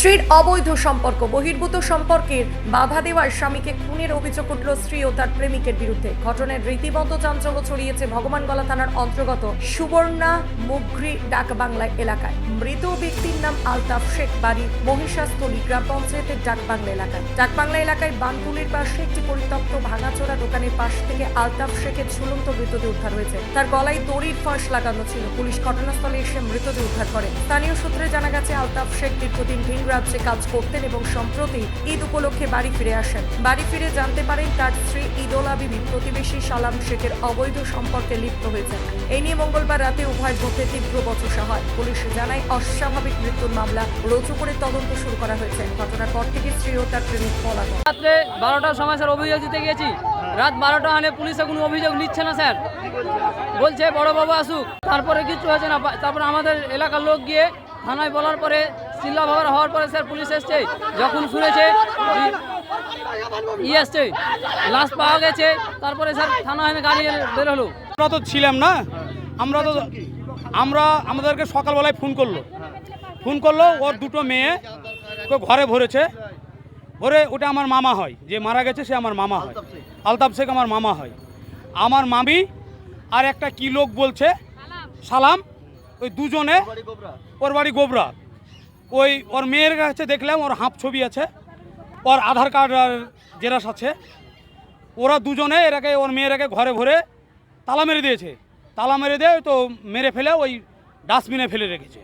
স্ত্রীর অবৈধ সম্পর্ক, বহির্ভূত সম্পর্কের বাধা দেওয়ার স্বামীকে খুনের অভিযোগ উঠল স্ত্রী ও তার প্রেমিকের বিরুদ্ধে। ঘটনায় রীতিমতো চাঞ্চল্য ছড়িয়েছে ভগবানগলা থানার অন্তর্গত সুবর্ণা মুগ্রি ডাক বাংলা এলাকায়। মৃত ব্যক্তির নাম আলতাফ শেখ, বাড়ি মহিষাস্থলী গ্রাম পঞ্চায়েতের ডাকবাংলা এলাকায়। ডাকবাংলা এলাকায় বানপুলের পাশে একটি পরিত্যক্ত ভাঙাচোরা দোকানের পাশ থেকে আলতাফ শেখের ঝুলন্ত মৃতদেহ উদ্ধার হয়েছে। তার গলায় দড়ির ফাঁস লাগানো ছিল। পুলিশ ঘটনাস্থলে এসে মৃতদেহ উদ্ধার করে। স্থানীয় সূত্রে জানা গেছে, আলতাফ শেখ দীর্ঘদিন রাজ্যে কাজ করতেন এবং সম্প্রতি ঈদ উপলক্ষে বাড়ি ফিরে আসেন। বাড়ি ফিরে জানতে পারেন তার স্ত্রী ঈদোলা বিবি প্রতিবেশী সালাম শেখের অবৈধ সম্পর্কে লিপ্ত হয়েছেন। এই নিয়ে মঙ্গলবার রাতে উভয় মধ্যে তীব্র বচসা হয়। পুলিশ জানায়, অস্বাভাবিক মৃত্যুর মামলা রুজু করে তদন্ত শুরু করা হয়েছে। ঘটনার পর থেকে স্ত্রী ও তার প্রেমিক পলাতক। রাত্রে বারোটার সময় স্যার অভিযোগ দিতে গেছি রাত বারোটা হানে পুলিশে কোনো অভিযোগ নিচ্ছে না স্যার। বলছে, বড় বাবু আসুক। তারপরে কিছু হয়েছে না। তারপরে আমাদের এলাকার লোক গিয়ে থানায় বলার পরে চিল্লা ভাবার হওয়ার পরে স্যার পুলিশ এসছে। যখন শুনেছে ই- ই এসছে লাশ পাওয়া গেছে তারপরে স্যার থানা এনে গাড়ি বের হলো। আমরা তো ছিলাম না। আমরা তো আমরা আমাদেরকে সকালবেলায় ফোন করল। ফোন করল ওর দুটো মেয়ে ঘরে ভরেছে। ভরে ওটা আমার মামা হয়। যে মারা গেছে সে আমার মামা হয়। আলতাফ শেখ। আমার মামা হয়। আমার মামি আর একটা কি লোক বলছে? সালাম। ওই দুজনে ওর বাড়ি গোবরা। ওই ওর মেয়ের কাছে দেখলাম ওর হাঁপ ছবি আছে, ওর আধার কার্ড আর জেরাস আছে। ওরা দুজনে এরাকে, ওর মেয়েরাকে ঘরে ভরে তালা মেরে দিয়েছে। তালা মেরে দিয়ে তো মেরে ফেলে ওই ডাস্টবিনে ফেলে রেখেছে।